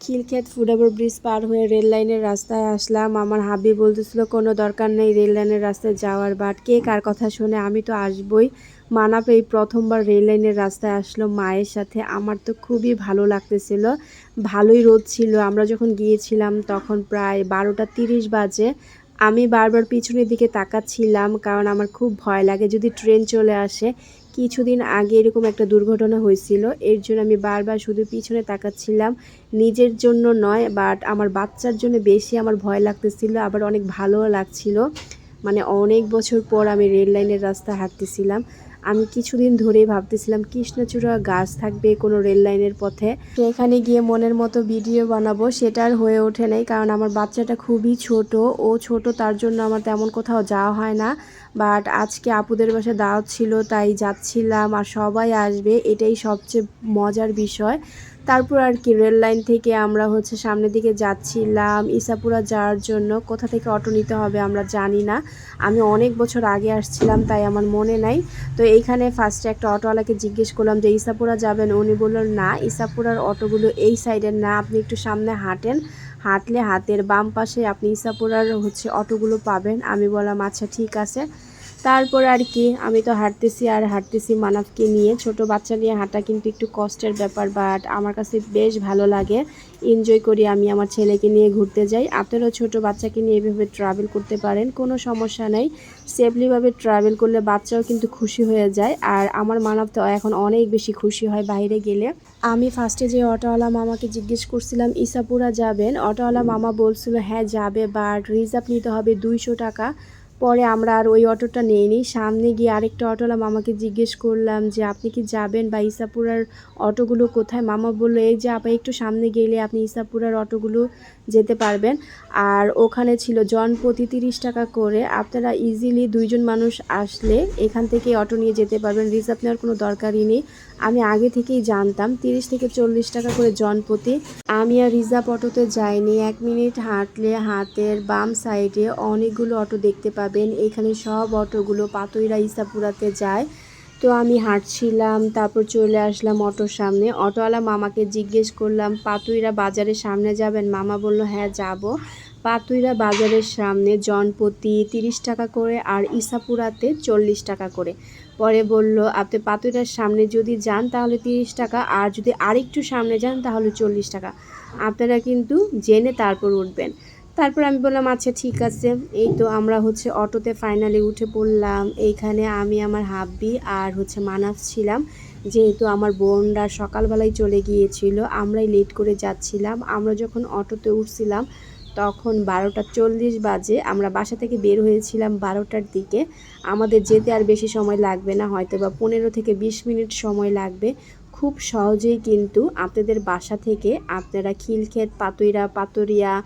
Khilkhet ফুডাবর bridge পার হয়ে rail লাইনের রাস্তায় আসলাম। আমার হাবি বলতেছিল, কোনো দরকার নেই রেল লাইনের রাস্তায় যাওয়ার বাট কে কার কথা শুনে, আমি তো আসবই। মানাপ এই প্রথমবার রেল লাইনের রাস্তায় আসলো মায়ের সাথে। আমার তো খুবই ভালো লাগতেছিল, ভালোই রোদ ছিল। আমরা যখন গিয়েছিলাম তখন প্রায় বারোটা তিরিশ বাজে। আমি বারবার পিছনের দিকে তাকাচ্ছিলাম, কারণ আমার খুব ভয় লাগে। যদি ট্রেন চলে আসে কিছুদিন আগে এরকম একটা দুর্ঘটনা হয়েছিল। এর জন্য আমি বারবার শুধু পিছনে তাকাচ্ছিলাম। নিজের জন্য নয় বাট আমার বাচ্চার জন্য বেশি আমার ভয় লাগতেছিল, আবার অনেক ভালো লাগছিল। মানে অনেক বছর পর আমি রেল লাইনের রাস্তা হাঁটতেছিলাম। আমি কিছুদিন ধরেই ভাবতেছিলাম, কৃষ্ণচূড়া গাছ থাকবে কোনো রেল লাইনের পথে। সেখানে এখানে গিয়ে মনের মতো ভিডিও বানাবো সেটার হয়ে ওঠে নাই, কারণ আমার বাচ্চাটা খুবই ছোট। ও ছোট, তার জন্য আমার তেমন কোথাও যাওয়া হয় না। বাট আজকে আপুদের বাসায় দাওয়াত ছিল, তাই যাচ্ছিলাম আর সবাই আসবে, এটাই সবচেয়ে মজার বিষয়। তারপর আর কি রেল লাইন থেকে আমরা হচ্ছে সামনের দিকে যাচ্ছিলাম ইসাপুরা যাওয়ার জন্য। কোথা থেকে অটো নিতে হবে আমরা জানি না। আমি অনেক বছর আগে আসছিলাম, তাই আমার মনে নাই। তো এইখানে ফার্স্টে একটা অটোওয়ালাকে জিজ্ঞেস করলাম যে, ইসাপুরা যাবেন? উনি বললেন না, ইসাপুরার অটোগুলো এই সাইডের না, আপনি একটু সামনে হাঁটেন। হাঁটলে হাতের বাম পাশে আপনি ইসাপুরার হচ্ছে অটোগুলো পাবেন। আমি বললাম আচ্ছা ঠিক আছে। তারপর আর কি, আমি তো হাঁটতেছি আর হাঁটতেছি মানবকে নিয়ে। ছোট বাচ্চা নিয়ে হাঁটা কিন্তু একটু কষ্টের ব্যাপার বাট আমার কাছে বেশ ভালো লাগে। এনজয় করি আমি আমার ছেলেকে নিয়ে ঘুরতে যাই। আপনারাও ছোট বাচ্চাকে নিয়ে এভাবে ট্রাভেল করতে পারেন, কোনো সমস্যা নেই। সেফলিভাবে ট্রাভেল করলে বাচ্চাও কিন্তু খুশি হয়ে যায়। আর আমার মানব তো এখন অনেক বেশি খুশি হয় বাইরে গেলে। আমি ফার্স্টে যে অটোওয়ালা মামাকে জিজ্ঞেস করছিলাম, ইসাপুরা যাবেন? অটোওয়ালা মামা বলছিল হ্যাঁ যাবে বাট রিজার্ভ নিতে হবে দুইশো টাকা। পরে আমরা আর ওই অটোটা নিয়ে নিই সামনে গিয়ে আরেকটা অটোওয়ালা মামাকে জিজ্ঞেস করলাম যে, আপনি কি যাবেন বা ইসাপুরার অটোগুলো কোথায়? মামা বলল, এই যে আপা, একটু সামনে গেলে আপনি ইসাপুরার অটোগুলো যেতে পারবেন। আর ওখানে ছিল জন প্রতি তিরিশ টাকা করে। আপনারা ইজিলি দুইজন মানুষ আসলে এখান থেকে অটো নিয়ে যেতে পারবেন। রিজার্ভ নেওয়ার কোনো দরকারই নেই। আমি আগে থেকেই জানতাম, তিরিশ থেকে চল্লিশ টাকা করে জন প্রতি আমি আর রিজার্ভ অটোতে যাইনি, এক মিনিট হাঁটলে হাতের বাম সাইডে অনেকগুলো অটো দেখতে পাবেন। এখানে সব অটোগুলো পাতইরা ইসাপুরাতে যায়। তো আমি হাঁটছিলাম, তারপর চলে আসলাম অটোর সামনে। অটোওয়ালা মামাকে জিজ্ঞেস করলাম পাতুইরা বাজারের সামনে যাবেন? মামা বলল হ্যাঁ যাব। পাতুইরা বাজারের সামনে জনপ্রতি তিরিশ টাকা করে আর ইসাপুরাতে চল্লিশ টাকা করে। পরে বলল, আপনি পাতুইরার সামনে যদি যান তাহলে তিরিশ টাকা, আর যদি আরেকটু সামনে যান তাহলে চল্লিশ টাকা। আপনারা কিন্তু জেনে তারপর উঠবেন। তারপর আমি বললাম আচ্ছা ঠিক আছে। এই তো আমরা হচ্ছে অটোতে ফাইনালি উঠে পড়লাম। এইখানে আমি আমার হাব্বি আর হচ্ছে মানাফ ছিলাম। যেহেতু আমার বোনরা সকালবেলায় চলে গিয়েছিল, আমরাই লেট করে যাচ্ছিলাম। আমরা যখন অটোতে উঠছিলাম তখন বারোটা চল্লিশ বাজে, আমরা বাসা থেকে বের হয়েছিলাম বারোটার দিকে। আমাদের যেতে আর বেশি সময় লাগবে না হয়তো বা পনেরো থেকে বিশ মিনিট সময় লাগবে। খুব সহজেই কিন্তু আপনাদের বাসা থেকে আপনারা খিলক্ষেত, পাতুইরা, পাতুরিয়া,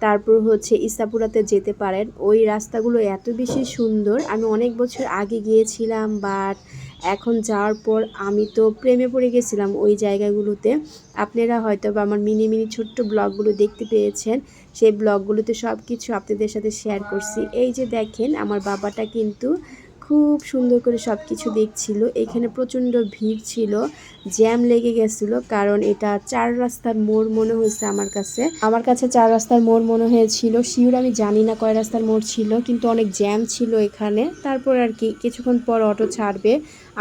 তারপর হচ্ছে ইসাপুরাতে যেতে পারেন। ওই রাস্তাগুলো এত বেশি সুন্দর। আমি অনেক বছর আগে গিয়েছিলাম বাট এখন যাওয়ার পর আমি তো প্রেমে পড়ে গেছিলাম ওই জায়গাগুলোতে। আপনারা হয়তো বা আমার মিনি মিনি ছোট্ট ব্লগগুলো দেখতে পেয়েছেন। সেই ব্লগগুলোতে সব কিছু আপনাদের সাথে শেয়ার করছি। এই যে দেখেন, আমার বাবাটা কিন্তু খুব সুন্দর করে সব কিছু দেখছিল। এখানে প্রচণ্ড ভিড় ছিল, জ্যাম লেগে গেছিল, কারণ এটা চার রাস্তার মোড় মনে হয়েছে আমার কাছে। আমার কাছে চার রাস্তার মোড় মনে হয়েছিল। শিওর আমি জানি না কয় রাস্তার মোড় ছিল, কিন্তু অনেক জ্যাম ছিল এখানে। তারপর আর কি, কিছুক্ষণ পর অটো ছাড়বে।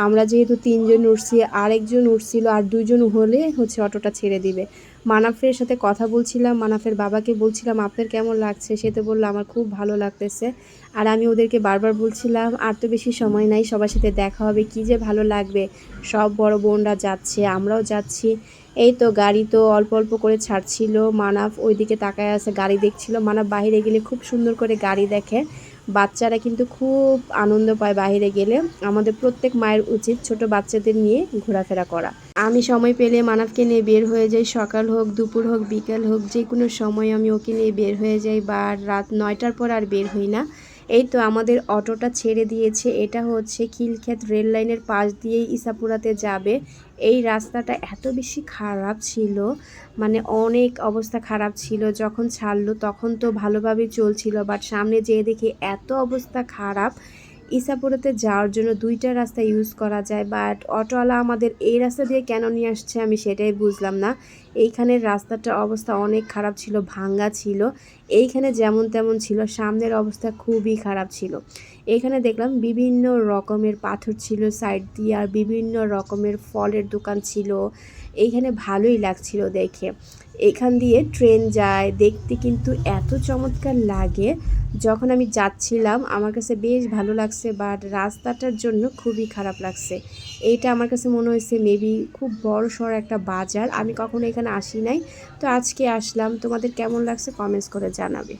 আমরা যেহেতু তিনজন উঠছি, আরেকজন উঠছিল আর দুজন হলে হচ্ছে অটোটা ছেড়ে দিবে। মানাফের সাথে কথা বলছিলাম, মানাফের বাবাকে বলছিলাম, আপনার কেমন লাগছে? সে তো বলল, আমার খুব ভালো লাগতেছে। আর আমি ওদেরকে বারবার বলছিলাম, আর তো বেশি সময় নাই, সবার সাথে দেখা হবে, কি যে ভালো লাগবে? সব বড় বোনরা যাচ্ছে, আমরাও যাচ্ছি। এই তো গাড়ি তো অল্প অল্প করে ছাড়ছিল, মানাফ ওইদিকে তাকায় আছে, গাড়ি দেখছিল। মানাফ বাইরে গেলে খুব সুন্দর করে গাড়ি দেখে। বাচ্চারা কিন্তু খুব আনন্দ পায় বাইরে গেলে। আমাদের প্রত্যেক মায়ের উচিত ছোট বাচ্চাদের নিয়ে ঘোরাফেরা করা। আমি সময় পেলে মানবকে নিয়ে বের হয়ে যাই, সকাল হোক, দুপুর হোক, বিকেল হোক যে কোনো সময় আমি ওকে নিয়ে বের হয়ে যাই বা রাত নয়টার পর আর বের হই না। এই তো আমাদের অটোটা ছেড়ে দিয়েছে। এটা হচ্ছে খিলক্ষেত রেল লাইনের পাশ দিয়েই ইসাপুরাতে যাবে। এই রাস্তাটা এত বেশি খারাপ ছিল মানে অনেক অবস্থা খারাপ ছিল। যখন ছাড়লো তখন তো ভালোভাবেই চলছিল বাট সামনে যেয়ে দেখি এত অবস্থা খারাপ। ইসাপুরেতে যাওয়ার জন্য দুইটা রাস্তা ইউজ করা যায় বাট অটোওয়ালা আমাদের এই রাস্তা দিয়ে কেন নিয়ে আসছে আমি সেটাই বুঝলাম না। এইখানের রাস্তাটার অবস্থা অনেক খারাপ ছিল, ভাঙ্গা ছিল। এইখানে যেমন তেমন ছিল, সামনের অবস্থা খুবই খারাপ ছিল। এখানে দেখলাম বিভিন্ন রকমের পাথর ছিল সাইড দিয়ে আর বিভিন্ন রকমের ফলের দোকান ছিল। এইখানে ভালোই লাগছিল দেখে। এখান দিয়ে ট্রেন যায়, দেখতে কিন্তু এত চমৎকার লাগে। যখন আমি যাচ্ছিলাম, আমার কাছে বেশ ভালো লাগছে বাট রাস্তাটার জন্য খুবই খারাপ লাগছে। এইটা আমার কাছে মনে হয়েছে মেবি খুব বড় সড় একটা বাজার। আমি কখনো এখানে আসি নাই। তো আজকে আসলাম। তোমাদের কেমন লাগছে কমেন্টস করে জানাবে।